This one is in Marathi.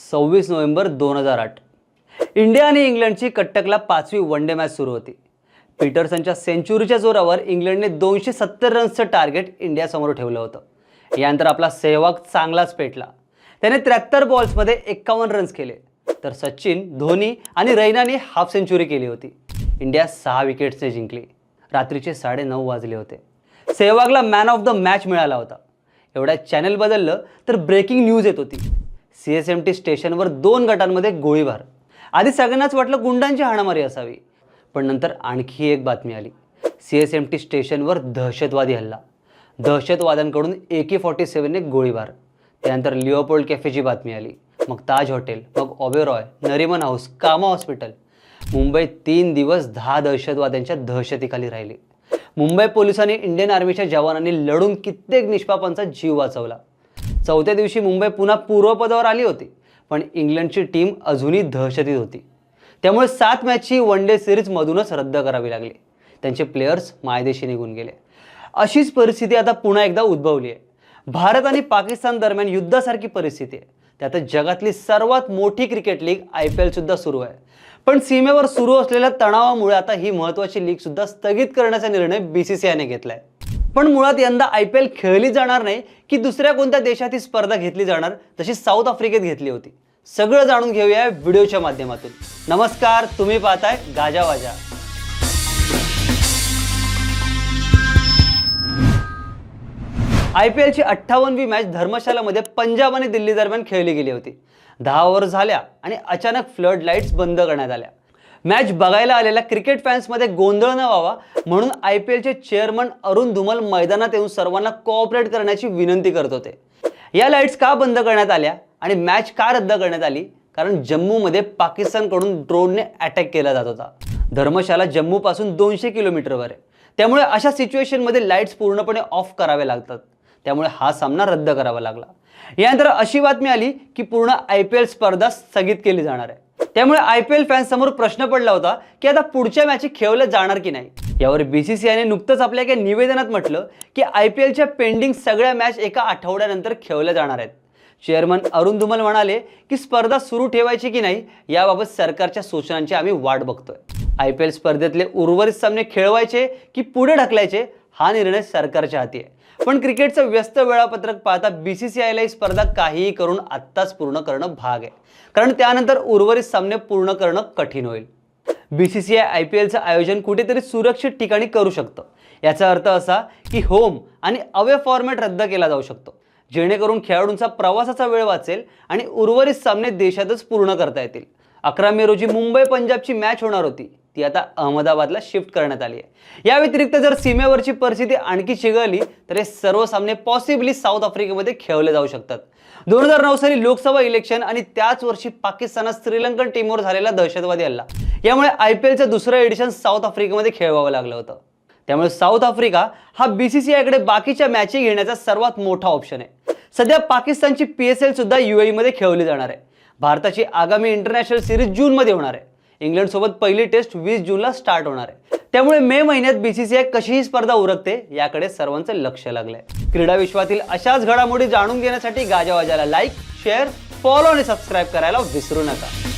सव्वीस नोव्हेंबर दोन हजार आठ. इंडिया आणि इंग्लंडची कट्टकला पाचवी वन डे मॅच सुरू होती. पीटरसनच्या सेंचुरीच्या जोरावर इंग्लंडने दोनशे सत्तर रन्सचं टार्गेट इंडियासमोर ठेवलं होतं. यानंतर आपला सेहवाग चांगलाच पेटला. त्याने त्र्याहत्तर बॉल्समध्ये एक्कावन्न रन्स केले. तर सचिन धोनी आणि रैनाने हाफ सेंचुरी केली होती. इंडिया सहा विकेट्सने जिंकली. रात्रीचे साडेनऊ वाजले होते. सेहवागला मॅन ऑफ द मॅच मिळाला होता. एवढ्या चॅनल बदललं तर ब्रेकिंग न्यूज येत होती. सी एस एम टी स्टेशनवर दोन गटांमध्ये गोळीबार. आधी सगळ्यांनाच वाटलं गुंडांची हाणामारी असावी. पण नंतर आणखी एक बातमी आली. सी एस एम टी स्टेशनवर दहशतवादी हल्ला. दहशतवाद्यांकडून ए के फॉर्टी सेवनने गोळीबार. त्यानंतर लिओपोल्ड कॅफेची बातमी आली. मग ताज हॉटेल मग ऑबेरॉय नरिमन हाऊस कामा हॉस्पिटल. मुंबईत तीन दिवस दहा दहशतवाद्यांच्या दहशतीखाली राहिले. मुंबई पोलिसांनी इंडियन आर्मीच्या जवानांनी लढून कित्येक निष्पापांचा जीव वाचवला. चौथ्या दिवशी मुंबई पुन्हा पूर्वपदावर आली होती पण इंग्लंडची टीम अजूनही दहशतीत होती. त्यामुळे सात मॅचची वन डे सिरीजमधूनच रद्द करावी लागली. त्यांचे प्लेयर्स मायदेशी निघून गेले. अशीच परिस्थिती आता पुन्हा एकदा उद्भवली आहे. भारत आणि पाकिस्तान दरम्यान युद्धासारखी परिस्थिती आहे. त्यातच जगातली सर्वात मोठी क्रिकेट लीग आय पी एलसुद्धा सुरू आहे. पण सीमेवर सुरू असलेल्या तणावामुळे आता ही महत्त्वाची लीगसुद्धा स्थगित करण्याचा निर्णय बी सी सी आयने घेतला आहे पण मुळात यंदा आय पी एल खेळली जाणार नाही की दुसऱ्या कोणत्या देशात ही स्पर्धा घेतली जाणार तशी साऊथ आफ्रिकेत घेतली होती. सगळं जाणून घेऊया व्हिडिओच्या माध्यमातून. नमस्कार तुम्ही पाहताय गाजावाजा आय पी एलची अठ्ठावन्नवी मॅच धर्मशालामध्ये पंजाब आणि दिल्ली दरम्यान खेळली गेली होती. दहा ओव्हर झाल्या आणि अचानक फ्लड लाईट्स बंद करण्यात आल्या. मॅच बघायला आलेल्या क्रिकेट फॅन्समध्ये गोंधळ न व्हावा म्हणून आय पी एलचे चेअरमन अरुण धुमल मैदानात येऊन सर्वांना कोऑपरेट करण्याची विनंती करत होते. या लाईट्स का बंद करण्यात आल्या आणि मॅच का रद्द करण्यात आली? कारण जम्मूमध्ये पाकिस्तानकडून ड्रोनने अटॅक केला जात होता. धर्मशाला जम्मूपासून दोनशे किलोमीटरवर आहे. त्यामुळे अशा सिच्युएशनमध्ये लाईट्स पूर्णपणे ऑफ करावे लागतात. त्यामुळे हा सामना रद्द करावा लागला. यानंतर अशी बातमी आली की पूर्ण आय पी एल स्पर्धा स्थगित केली जाणार आहे. त्यामुळे आय पी एल फॅन्स समोर प्रश्न पडला होता की आता पुढच्या मॅची खेळवल्या जाणार की नाही? यावर बीसीसीआयने नुकतंच आपल्या एका निवेदनात म्हटलं की आय पी एलच्या पेंडिंग सगळ्या मॅच एका आठवड्यानंतर खेळवल्या जाणार आहेत. चेअरमन अरुण धुमल म्हणाले की स्पर्धा सुरू ठेवायची की नाही याबाबत सरकारच्या सूचनांची आम्ही वाट बघतोय. आय पी एल स्पर्धेतले उर्वरित सामने खेळवायचे की पुढे ढकलायचे हा निर्णय सरकारच्या हाती आहे. पण क्रिकेटचं व्यस्त वेळापत्रक पाहता बी सी सी आयला ही स्पर्धा काहीही करून आत्ताच पूर्ण करणं भाग आहे. कारण त्यानंतर उर्वरित सामने पूर्ण करणं कठीण होईल. B C C I I P एलचं आयोजन कुठेतरी सुरक्षित ठिकाणी करू शकतं. याचा अर्थ असा की होम आणि अवे फॉर्मॅट रद्द केला जाऊ शकतो. जेणेकरून खेळाडूंचा प्रवासाचा वेळ वाचेल आणि उर्वरित सामने देशातच पूर्ण करता येतील. अकरा मे रोजी मुंबई पंजाबची मॅच होणार होती. ती आता अहमदाबादला शिफ्ट करण्यात आली आहे. या व्यतिरिक्त जर सीमेवरची परिस्थिती आणखी चिघळली तर हे सर्व सामने पॉसिबली साऊथ आफ्रिकेमध्ये खेळले जाऊ शकतात. दोन हजार नऊ साली लोकसभा इलेक्शन आणि त्याच वर्षी पाकिस्तानात श्रीलंकन टीमवर झालेला दहशतवादी हल्ला. यामुळे आय पी एलचं दुसरं एडिशन साऊथ आफ्रिकेमध्ये खेळवावं लागलं होतं. त्यामुळे साऊथ आफ्रिका हा बी सी सी आयकडे बाकीच्या मॅची घेण्याचा सर्वात मोठा ऑप्शन आहे. सध्या पाकिस्तानची पी एस एल सुद्धा यू मध्ये खेळवली जाणार आहे. भारताची आगामी इंटरनॅशनल सिरीज जूनमध्ये होणार आहे. इंग्लंडसोबत पहिली टेस्ट वीस जूनला स्टार्ट होणार आहे. त्यामुळे मे महिन्यात बीसीसीआय कशी ही स्पर्धा उरकते याकडे सर्वांचं लक्ष लागलंय. क्रीडा विश्वातील अशाच घडामोडी जाणून घेण्यासाठी गाजावाजाला लाईक शेअर फॉलो आणि सबस्क्राईब करायला विसरू नका.